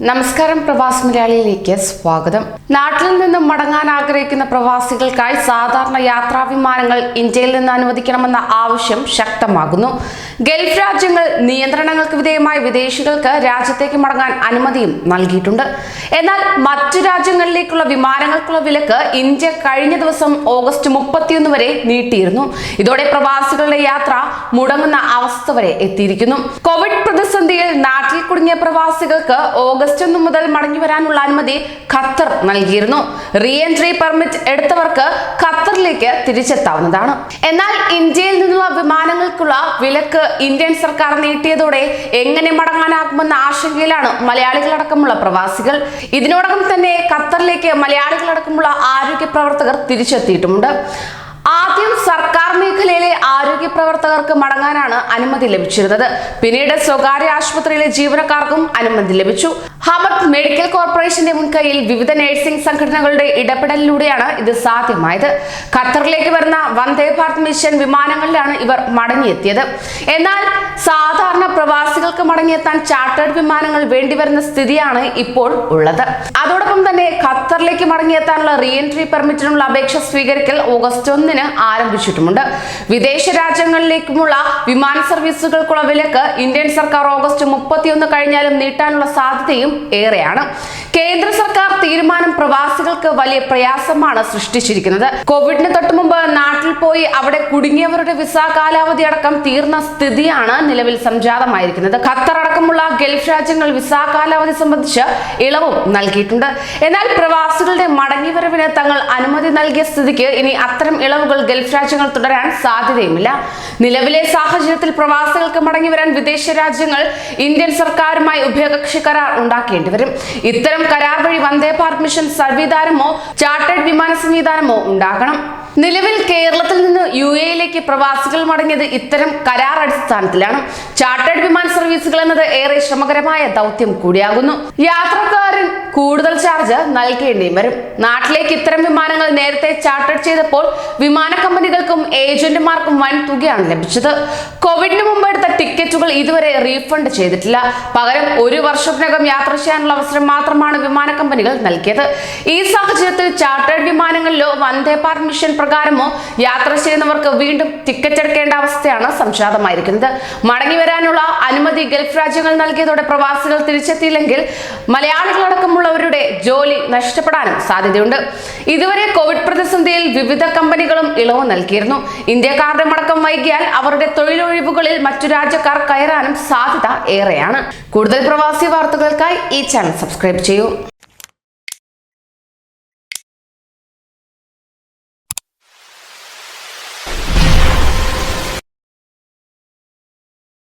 നമസ്കാരം പ്രവാസി മലയാളിയിലേക്ക് സ്വാഗതം. നാട്ടിൽ നിന്നും മടങ്ങാൻ ആഗ്രഹിക്കുന്ന പ്രവാസികൾക്കായി സാധാരണ യാത്രാ വിമാനങ്ങൾ ഇന്ത്യയിൽ നിന്ന് അനുവദിക്കണമെന്ന ആവശ്യം ശക്തമാകുന്നു. ഗൾഫ് രാജ്യങ്ങൾ നിയന്ത്രണങ്ങൾക്ക് വിധേയമായ വിദേശികൾക്ക് രാജ്യത്തേക്ക് മടങ്ങാൻ അനുമതിയും നൽകിയിട്ടുണ്ട്. എന്നാൽ മറ്റു രാജ്യങ്ങളിലേക്കുള്ള വിമാനങ്ങൾക്കുള്ള വിലക്ക് ഇന്ത്യ കഴിഞ്ഞ ദിവസം ഓഗസ്റ്റ് മുപ്പത്തിയൊന്ന് വരെ നീട്ടിയിരുന്നു. ഇതോടെ പ്രവാസികളുടെ യാത്ര മുടങ്ങുന്ന അവസ്ഥ വരെ എത്തിയിരിക്കുന്നു. കോവിഡ് പ്രതിസന്ധിയിൽ നാട്ടിൽ കുടുങ്ങിയ പ്രവാസികൾക്ക് ഓഗസ്റ്റ് ഒന്ന് മുതൽ മടങ്ങി വരാനുള്ള അനുമതി ഖത്തർ നൽകിയിരുന്നു. റീ എൻട്രി പെർമിറ്റ് എടുത്തവർക്ക് ഖത്തറിലേക്ക് തിരിച്ചെത്താവുന്നതാണ്. എന്നാൽ ഇന്ത്യയിൽ നിന്നുള്ള വിമാനങ്ങൾക്കുള്ള വിലക്ക് ഇന്ത്യൻ സർക്കാർ നീട്ടിയതോടെ എങ്ങനെ മടങ്ങാനാകുമെന്ന ആശങ്കയിലാണ് മലയാളികളടക്കമുള്ള പ്രവാസികൾ. ഇതിനോടകം തന്നെ ഖത്തറിലേക്ക് മലയാളികളടക്കമുള്ള ആരോഗ്യ പ്രവർത്തകർ തിരിച്ചെത്തിയിട്ടുമുണ്ട്. ആദ്യം സർക്കാർ മേഖലയിലെ ആരോഗ്യ പ്രവർത്തകർക്ക് മടങ്ങാനാണ് അനുമതി ലഭിച്ചിരുന്നത്. പിന്നീട് സ്വകാര്യ ആശുപത്രിയിലെ ജീവനക്കാർക്കും അനുമതി ലഭിച്ചു. ഹമദ് മെഡിക്കൽ കോർപ്പറേഷന്റെ മുൻകൈയിൽ വിവിധ നഴ്സിംഗ് സംഘടനകളുടെ ഇടപെടലിലൂടെയാണ് ഇത് സാധ്യമായത്. ഖത്തറിലേക്ക് വരുന്ന വന്ദേ ഭാരത് മിഷൻ വിമാനങ്ങളിലാണ് ഇവർ മടങ്ങിയെത്തിയത്. എന്നാൽ സാധാരണ പ്രവാസികൾക്ക് മടങ്ങിയെത്താൻ ചാർട്ടേഡ് വിമാനങ്ങൾ വേണ്ടിവരുന്ന സ്ഥിതിയാണ് ഇപ്പോൾ ഉള്ളത്. അതോടൊപ്പം തന്നെ ഖത്തറിലേക്ക് മടങ്ങിയെത്താനുള്ള റീ എൻട്രി പെർമിറ്റിനുള്ള അപേക്ഷ സ്വീകരിക്കൽ ഓഗസ്റ്റ് ഒന്നിന് ആരംഭിച്ചിട്ടുമുണ്ട്. വിദേശ രാജ്യങ്ങളിലേക്കുമുള്ള വിമാന സർവീസുകൾക്കുള്ള വിലക്ക് ഇന്ത്യൻ സർക്കാർ ഓഗസ്റ്റ് മുപ്പത്തിയൊന്ന് കഴിഞ്ഞാലും നീട്ടാനുള്ള സാധ്യതയും ഏറെയാണ്. കേന്ദ്ര സർക്കാർ തീരുമാനം പ്രവാസികൾക്ക് വലിയ പ്രയാസമാണ് സൃഷ്ടിച്ചിരിക്കുന്നത്. കോവിഡിന് തൊട്ടുമുമ്പ് നാട്ടിൽ പോയി അവിടെ കുടുങ്ങിയവരുടെ വിസ കാലാവധി അടക്കം തീർന്ന സ്ഥിതിയാണ് നിലവിൽ സംജാതമായിരിക്കുന്നത്. ഖത്തർ അടക്കമുള്ള ഗൾഫ് രാജ്യങ്ങൾ വിസ കാലാവധി സംബന്ധിച്ച് ഇളവും നൽകിയിട്ടുണ്ട്. എന്നാൽ പ്രവാസികളുടെ മടങ്ങിവരവിന് തങ്ങൾ അനുമതി നൽകിയ സ്ഥിതിക്ക് ഇനി അത്തരം ഇളവുകൾ ഗൾഫ് രാജ്യങ്ങൾ തുടരാൻ സാധ്യതയുമില്ല. നിലവിലെ സാഹചര്യത്തിൽ പ്രവാസികൾക്ക് മടങ്ങി വരാൻ വിദേശ രാജ്യങ്ങൾ ഇന്ത്യൻ സർക്കാരുമായി ഉഭയകക്ഷി കരാർ ഉണ്ടാക്കേണ്ടി വരും. ഇത്തരം കരാർ വഴി വന്ദേ ഭാരത് മിഷൻ സംവിധാനമോ ചാർട്ടേഡ് വിമാന സംവിധാനമോ ഉണ്ടാകണം. നിലവിൽ കേരളത്തിൽ നിന്ന് യു എയിലേക്ക് പ്രവാസികൾ മടങ്ങിയത് ഇത്തരം കരാർ അടിസ്ഥാനത്തിലാണ്. ചാർട്ടേഡ് വിമാന സർവീസുകൾ എന്നത് ഏറെ ശ്രമകരമായ ദൗത്യം കൂടിയാകുന്നു. യാത്രക്കാരൻ കൂടുതൽ ചാർജ് നൽകേണ്ടിയും വരും. നാട്ടിലേക്ക് ഇത്തരം വിമാനങ്ങൾ നേരത്തെ ചാർട്ടേഡ് ചെയ്തപ്പോൾ വിമാന കമ്പനികൾക്കും ഏജന്റുമാർക്കും വൻ തുകയാണ് ലഭിച്ചത്. കോവിഡിന് മുമ്പ് എടുത്ത ടിക്കറ്റുകൾ ഇതുവരെ റീഫണ്ട് ചെയ്തിട്ടില്ല. പകരം ഒരു വർഷത്തിനകം യാത്ര ചെയ്യാനുള്ള അവസരം മാത്രമാണ് വിമാന കമ്പനികൾ നൽകിയത്. ഈ സാഹചര്യത്തിൽ ചാർട്ടേഡ് വിമാനങ്ങളിലോ വന്ദേ ഭാരത് മിഷൻ പ്രകാരമോ യാത്ര ചെയ്യുന്നവർക്ക് വീണ്ടും ടിക്കറ്റ് എടുക്കേണ്ട അവസ്ഥയാണ് സംജാതമായിരിക്കുന്നത് മടങ്ങി വരാനുള്ള അനുമതി ഗൾഫ് രാജ്യങ്ങൾ നൽകിയതോടെ പ്രവാസികൾ തിരിച്ചെത്തിയില്ലെങ്കിൽ മലയാളികളടക്കമുള്ളവരുടെ ജോലി നഷ്ടപ്പെടാനും സാധ്യതയുണ്ട്. ഇതുവരെ കോവിഡ് പ്രതിസന്ധിയിൽ വിവിധ കമ്പനികളും ഇളവ് നൽകിയിരുന്നു. ഇന്ത്യക്കാരുടെ മടക്കം വൈകിയാൽ അവരുടെ തൊഴിലൊഴിവുകളിൽ മറ്റു രാജ്യക്കാർ കയറാനും സാധ്യത ഏറെയാണ്. കൂടുതൽ പ്രവാസി വാർത്തകൾക്കായി ഈ ചാനൽ സബ്സ്ക്രൈബ് ചെയ്യൂ.